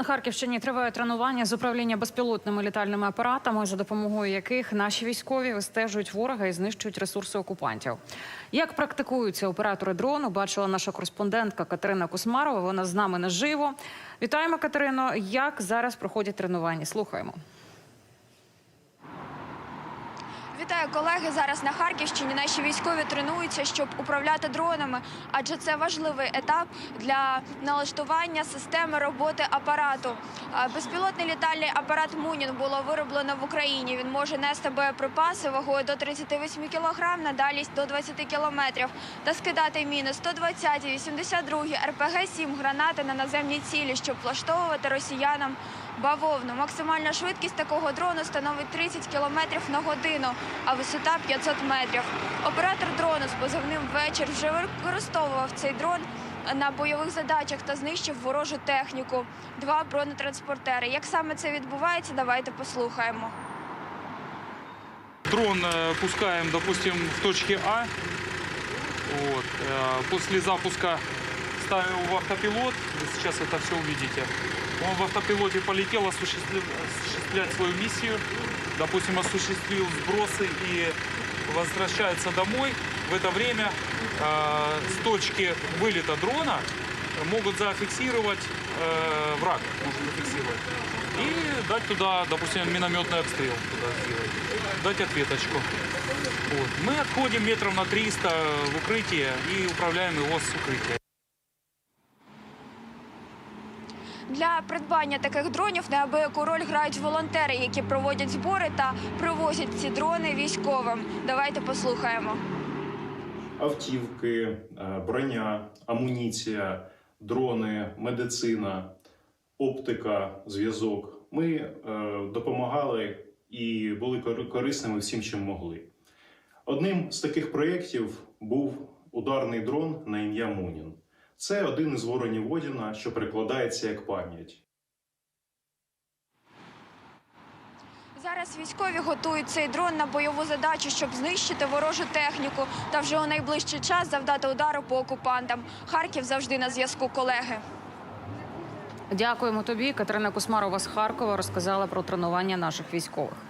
На Харківщині триває тренування з управління безпілотними літальними апаратами, за допомогою яких наші військові вистежують ворога і знищують ресурси окупантів. Як практикуються оператори дрону, бачила наша кореспондентка Катерина Кусмарова. Вона з нами наживо. Вітаємо, Катерино. Як зараз проходять тренування? Слухаємо. Вітаю колеги. Зараз на Харківщині наші військові тренуються, щоб управляти дронами, адже це важливий етап для налаштування системи роботи апарату. Безпілотний літальний апарат Мунін було вироблено в Україні. Він може нести боєприпаси вагою до 38 кг на дальність до 20 км та скидати міни 120, 82, РПГ-7 гранати на наземні цілі, щоб влаштовувати росіянам бавовну. Максимальна швидкість такого дрону становить 30 км на годину, а висота 500 метрів. Оператор дрону з позивним вечір вже використовував цей дрон на бойових задачах та знищив ворожу техніку. Два бронетранспортери. Як саме це відбувається, давайте послухаємо. Дрон э, пускаем, допустим, в точке А. Вот. э, После запуска ставим его в автопилот. Вы сейчас это все увидите. Он в автопилоте полетел осуществлять, осуществлять свою миссию. Допустим, осуществил сбросы и возвращается домой. В это время э, с точки вылета дрона могут зафиксировать э, враг, может зафиксировать. И дать туда, допустим, минометный обстрел туда сделать. Дать ответочку. Вот. Мы отходим метров на 300 в укрытие и управляем его с укрытия. Для придбання таких дронів неабияку роль грають волонтери, які проводять збори та привозять ці дрони військовим. Давайте послухаємо. автівки, е, броня, амуніція, дрони, медицина, оптика, зв'язок. Ми е, допомагали і були корисними всім, чим могли. Одним з таких проєктів був ударний дрон на ім'я Мунін. Це один із воронів Одіна, що перекладається як пам'ять. Зараз військові готують цей дрон на бойову задачу, щоб знищити ворожу техніку та вже у найближчий час завдати удару по окупантам. Харків завжди на зв'язку, колеги. Дякуємо тобі. Катерина Кусмарова з Харкова розказала про тренування наших військових.